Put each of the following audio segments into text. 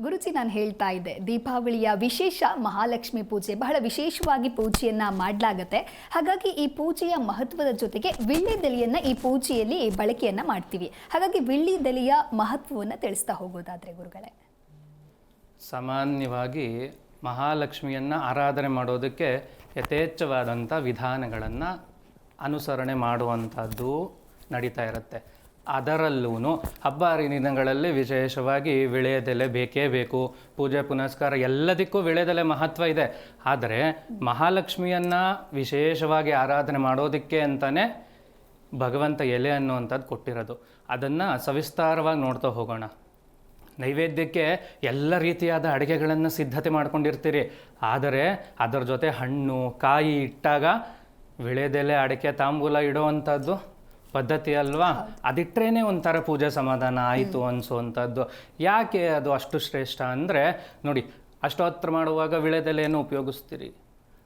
ಗುರುಜಿ, ನಾನು ಹೇಳ್ತಾ ಇದ್ದೆ, ದೀಪಾವಳಿಯ ವಿಶೇಷ ಮಹಾಲಕ್ಷ್ಮಿ ಪೂಜೆ ಬಹಳ ವಿಶೇಷವಾಗಿ ಪೂಜೆಯನ್ನು ಮಾಡಲಾಗತ್ತೆ. ಹಾಗಾಗಿ ಈ ಪೂಜೆಯ ಮಹತ್ವದ ಜೊತೆಗೆ ವಿಳ್ಳೆದೆಲೆಯನ್ನ ಈ ಪೂಜೆಯಲ್ಲಿ ಬಳಕೆಯನ್ನ ಮಾಡ್ತೀವಿ. ಹಾಗಾಗಿ ವಿಳ್ಳಿದೆಲೆಯ ಮಹತ್ವವನ್ನು ತಿಳಿಸ್ತಾ ಹೋಗೋದಾದ್ರೆ ಗುರುಗಳೇ. ಸಾಮಾನ್ಯವಾಗಿ ಮಹಾಲಕ್ಷ್ಮಿಯನ್ನು ಆರಾಧನೆ ಮಾಡೋದಕ್ಕೆ ಯಥೇಚ್ಛವಾದಂಥ ವಿಧಾನಗಳನ್ನು ಅನುಸರಣೆ ಮಾಡುವಂಥದ್ದು ನಡೀತಾ ಇರುತ್ತೆ. ಅದರಲ್ಲೂ ಹಬ್ಬ ಹರಿದಿನಗಳಲ್ಲಿ ವಿಶೇಷವಾಗಿ ವಿಳೆಯದೆಲೆ ಬೇಕೇ ಬೇಕು. ಪೂಜೆ, ಪುನಸ್ಕಾರ ಎಲ್ಲದಕ್ಕೂ ವಿಳೆದೆಲೆ ಮಹತ್ವ ಇದೆ. ಆದರೆ ಮಹಾಲಕ್ಷ್ಮಿಯನ್ನು ವಿಶೇಷವಾಗಿ ಆರಾಧನೆ ಮಾಡೋದಕ್ಕೆ ಅಂತಲೇ ಭಗವಂತ ಎಲೆ ಅನ್ನುವಂಥದ್ದು ಕೊಟ್ಟಿರೋದು. ಅದನ್ನು ಸವಿಸ್ತಾರವಾಗಿ ನೋಡ್ತಾ ಹೋಗೋಣ. ನೈವೇದ್ಯಕ್ಕೆ ಎಲ್ಲ ರೀತಿಯಾದ ಅಡುಗೆಗಳನ್ನು ಸಿದ್ಧತೆ ಮಾಡ್ಕೊಂಡಿರ್ತೀರಿ. ಆದರೆ ಅದರ ಜೊತೆ ಹಣ್ಣು, ಕಾಯಿ ಇಟ್ಟಾಗ ವಿಳೆದೆಲೆ ಅಡಿಕೆ ತಾಂಬೂಲ ಇಡುವಂಥದ್ದು ಪದ್ಧತಿ ಅಲ್ವಾ? ಅದಿಟ್ರೇನೆ ಒಂಥರ ಪೂಜೆ ಸಮಾಧಾನ ಆಯಿತು ಅನಿಸುವಂಥದ್ದು. ಯಾಕೆ ಅದು ಅಷ್ಟು ಶ್ರೇಷ್ಠ ಅಂದರೆ ನೋಡಿ ಅಷ್ಟೋತ್ರ ಮಾಡುವಾಗ ವಿಳೆದೆಲೆಯನ್ನು ಉಪಯೋಗಿಸ್ತೀರಿ.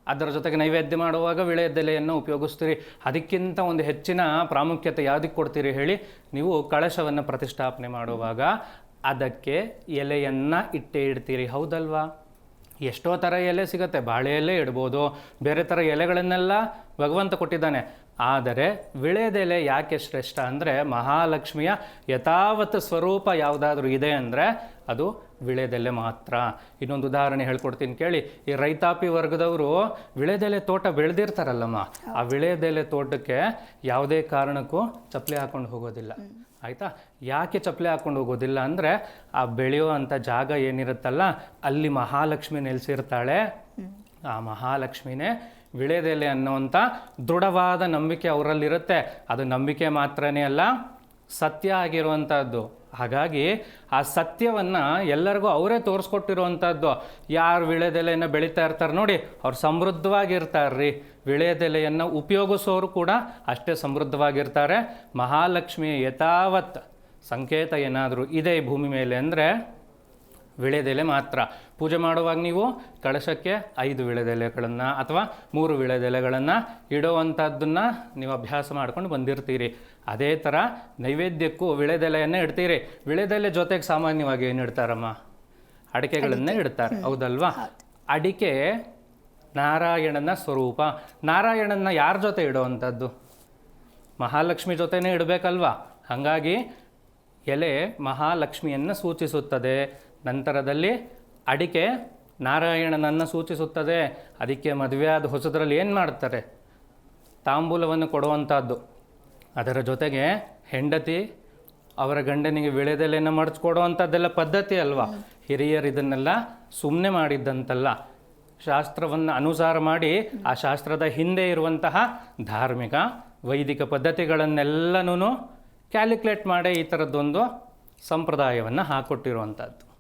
ಅದರ ಜೊತೆಗೆ ನೈವೇದ್ಯ ಮಾಡುವಾಗ ವಿಳೆದೆಲೆಯನ್ನು ಉಪಯೋಗಿಸ್ತೀರಿ. ಅದಕ್ಕಿಂತ ಒಂದು ಹೆಚ್ಚಿನ ಪ್ರಾಮುಖ್ಯತೆ ಯಾವುದಕ್ಕೆ ಕೊಡ್ತೀರಿ ಹೇಳಿ ನೀವು ಕಳಶವನ್ನು ಪ್ರತಿಷ್ಠಾಪನೆ ಮಾಡುವಾಗ ಅದಕ್ಕೆ ಎಲೆಯನ್ನು ಇಟ್ಟೇ ಇಡ್ತೀರಿ. ಹೌದಲ್ವಾ? ಎಷ್ಟೋ ಥರ ಎಲೆ ಸಿಗುತ್ತೆ. ಬಾಳೆ ಎಲೆ ಇಡ್ಬೋದು. ಬೇರೆ ಥರ ಎಲೆಗಳನ್ನೆಲ್ಲ ಭಗವಂತ ಕೊಟ್ಟಿದ್ದಾನೆ. ಆದರೆ ವಿಳೆದೆಲೆ ಯಾಕೆ ಶ್ರೇಷ್ಠ ಅಂದರೆ ಮಹಾಲಕ್ಷ್ಮಿಯ ಯಥಾವತ್ ಸ್ವರೂಪ ಯಾವುದಾದ್ರೂ ಇದೆ ಅಂದರೆ ಅದು ವಿಳೆದೆಲೆ ಮಾತ್ರ. ಇನ್ನೊಂದು ಉದಾಹರಣೆ ಹೇಳ್ಕೊಡ್ತೀನಿ ಕೇಳಿ. ಈ ರೈತಾಪಿ ವರ್ಗದವರು ವಿಳೆದೆಲೆ ತೋಟ ಬೆಳೆದಿರ್ತಾರಲ್ಲಮ್ಮ ಆ ವಿಳೆದೆಲೆ ತೋಟಕ್ಕೆ ಯಾವುದೇ ಕಾರಣಕ್ಕೂ ಚಪ್ಪಲಿ ಹಾಕೊಂಡು ಹೋಗೋದಿಲ್ಲ. ಆಯಿತಾ? ಯಾಕೆ ಚಪ್ಪಲಿ ಹಾಕೊಂಡು ಹೋಗೋದಿಲ್ಲ ಅಂದರೆ ಆ ಬೆಳೆಯೋ ಅಂಥ ಜಾಗ ಏನಿರುತ್ತಲ್ಲ ಅಲ್ಲಿ ಮಹಾಲಕ್ಷ್ಮಿ ನೆಲೆಸಿರ್ತಾಳೆ. ಆ ಮಹಾಲಕ್ಷ್ಮಿನೇ ವಿಳೆದೆಲೆ ಅನ್ನುವಂಥ ದೃಢವಾದ ನಂಬಿಕೆ ಅವರಲ್ಲಿರುತ್ತೆ. ಅದು ನಂಬಿಕೆ ಮಾತ್ರನೇ ಅಲ್ಲ, ಸತ್ಯ ಆಗಿರುವಂಥದ್ದು. ಹಾಗಾಗಿ ಆ ಸತ್ಯವನ್ನು ಎಲ್ಲರಿಗೂ ಅವರೇ ತೋರಿಸ್ಕೊಟ್ಟಿರುವಂಥದ್ದು. ಯಾರು ವಿಳೆದೆಲೆಯನ್ನು ಬೆಳೀತಾ ಇರ್ತಾರೆ ನೋಡಿ, ಅವ್ರು ಸಮೃದ್ಧವಾಗಿರ್ತಾರ್ರಿ. ವಿಳೆದೆಲೆಯನ್ನು ಉಪಯೋಗಿಸೋರು ಕೂಡ ಅಷ್ಟೇ ಸಮೃದ್ಧವಾಗಿರ್ತಾರೆ. ಮಹಾಲಕ್ಷ್ಮಿಯ ಯಥಾವತ್ ಸಂಕೇತ ಏನಾದರೂ ಇದೆ ಭೂಮಿ ಮೇಲೆ ಅಂದರೆ ವಿಳೆದೆಲೆ ಮಾತ್ರ. ಪೂಜೆ ಮಾಡುವಾಗ ನೀವು ಕಳಶಕ್ಕೆ ಐದು ವಿಳೆದೆಲೆಗಳನ್ನು ಅಥವಾ ಮೂರು ವಿಳೆದೆಲೆಗಳನ್ನು ಇಡುವಂಥದ್ದನ್ನು ನೀವು ಅಭ್ಯಾಸ ಮಾಡ್ಕೊಂಡು ಬಂದಿರ್ತೀರಿ. ಅದೇ ಥರ ನೈವೇದ್ಯಕ್ಕೂ ವಿಳೆದೆಲೆಯನ್ನೇ ಇಡ್ತೀರಿ. ವಿಳೆದೆಲೆ ಜೊತೆಗೆ ಸಾಮಾನ್ಯವಾಗಿ ಏನು ಇಡ್ತಾರಮ್ಮ? ಅಡಿಕೆಗಳನ್ನೇ ಇಡ್ತಾರೆ. ಹೌದಲ್ವಾ? ಅಡಿಕೆ ನಾರಾಯಣನ ಸ್ವರೂಪ. ನಾರಾಯಣನ ಯಾರ ಜೊತೆ ಇಡುವಂಥದ್ದು ಮಹಾಲಕ್ಷ್ಮಿ ಜೊತೆನೇ ಇಡಬೇಕಲ್ವಾ? ಹಾಗಾಗಿ ಎಲೆ ಮಹಾಲಕ್ಷ್ಮಿಯನ್ನು ಸೂಚಿಸುತ್ತದೆ. ನಂತರದಲ್ಲಿ ಅಡಿಕೆ ನಾರಾಯಣನನ್ನು ಸೂಚಿಸುತ್ತದೆ. ಅದಕ್ಕೆ ಮದುವೆಯಾದ ಹೊಸದರಲ್ಲಿ ಏನು ಮಾಡ್ತಾರೆ? ತಾಂಬೂಲವನ್ನು ಕೊಡುವಂಥದ್ದು. ಅದರ ಜೊತೆಗೆ ಹೆಂಡತಿ ಅವರ ಗಂಡನಿಗೆ ವಿಳೆದೆಲೆಯನ್ನು ಮಾಡಿಸ್ಕೊಡುವಂಥದ್ದೆಲ್ಲ ಪದ್ಧತಿ ಅಲ್ವಾ? ಹಿರಿಯರು ಇದನ್ನೆಲ್ಲ ಸುಮ್ಮನೆ ಮಾಡಿದ್ದಂತಲ್ಲ. ಶಾಸ್ತ್ರವನ್ನು ಅನುಸಾರ ಮಾಡಿ ಆ ಶಾಸ್ತ್ರದ ಹಿಂದೆ ಇರುವಂತಹ ಧಾರ್ಮಿಕ, ವೈದಿಕ ಪದ್ಧತಿಗಳನ್ನೆಲ್ಲನೂ ಕ್ಯಾಲ್ಕುಲೇಟ್ ಮಾಡೇ ಈ ಥರದ್ದೊಂದು ಸಂಪ್ರದಾಯವನ್ನು ಹಾಕೊಟ್ಟಿರುವಂಥದ್ದು.